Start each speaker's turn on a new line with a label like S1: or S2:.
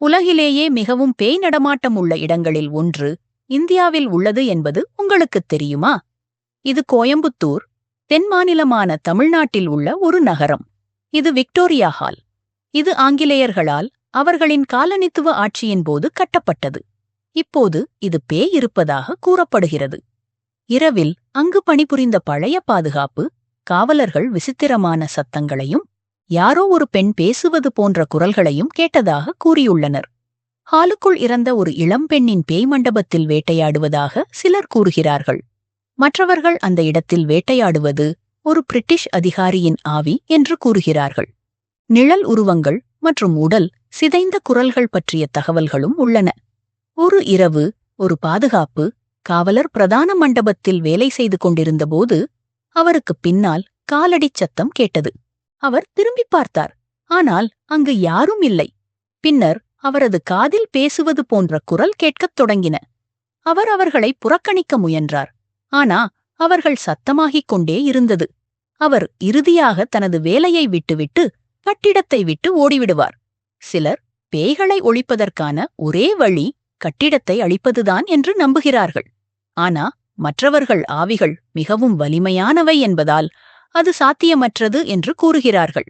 S1: உலகிலேயே மிகவும் பேய் நடமாட்டம் உள்ள இடங்களில் ஒன்று இந்தியாவில் உள்ளது என்பது உங்களுக்குத் தெரியுமா? இது கோயம்புத்தூர் தென் மாநிலமான தமிழ்நாட்டில் உள்ள ஒரு நகரம். இது விக்டோரியா ஹால். இது ஆங்கிலேயர்களால் அவர்களின் காலனித்துவ ஆட்சியின் போது கட்டப்பட்டது. இப்போது இது பேய் இருப்பதாக கூறப்படுகிறது. இரவில் அங்கு பணிபுரிந்த பழைய பாதுகாப்பு காவலர்கள் விசித்திரமான சத்தங்களையும் யாரோ ஒரு பெண் பேசுவது போன்ற குரல்களையும் கேட்டதாக கூறியுள்ளனர். ஹாலுக்குள் இறந்த ஒரு இளம்பெண்ணின் பேய் மண்டபத்தில் வேட்டையாடுவதாக சிலர் கூறுகிறார்கள். மற்றவர்கள் அந்த இடத்தில் வேட்டையாடுவது ஒரு பிரிட்டிஷ் அதிகாரியின் ஆவி என்று கூறுகிறார்கள். நிழல் உருவங்கள் மற்றும் உடல் சிதைந்த குரல்கள் பற்றிய தகவல்களும் உள்ளன. ஒரு இரவு ஒரு பாதுகாப்பு காவலர் பிரதான மண்டபத்தில் வேலை செய்து கொண்டிருந்தபோது அவருக்கு பின்னால் காலடிச் சத்தம் கேட்டது. அவர் திரும்பிப் பார்த்தார். ஆனால் அங்கு யாரும் இல்லை. பின்னர் அவரது காதில் பேசுவது போன்ற குரல் கேட்கத் தொடங்கின. அவர் அவர்களை புறக்கணிக்க முயன்றார். ஆனா அவர்கள் சத்தமாகிக் கொண்டே இருந்தது. அவர் இறுதியாக தனது வேலையை விட்டுவிட்டு கட்டிடத்தை விட்டு ஓடிவிடுவார். சிலர் பேய்களை ஒழிப்பதற்கான ஒரே வழி கட்டிடத்தை அழிப்பதுதான் என்று நம்புகிறார்கள். ஆனா மற்றவர்கள் ஆவிகள் மிகவும் வலிமையானவை என்பதால் அது சாத்தியமற்றது என்று கூறுகிறார்கள்.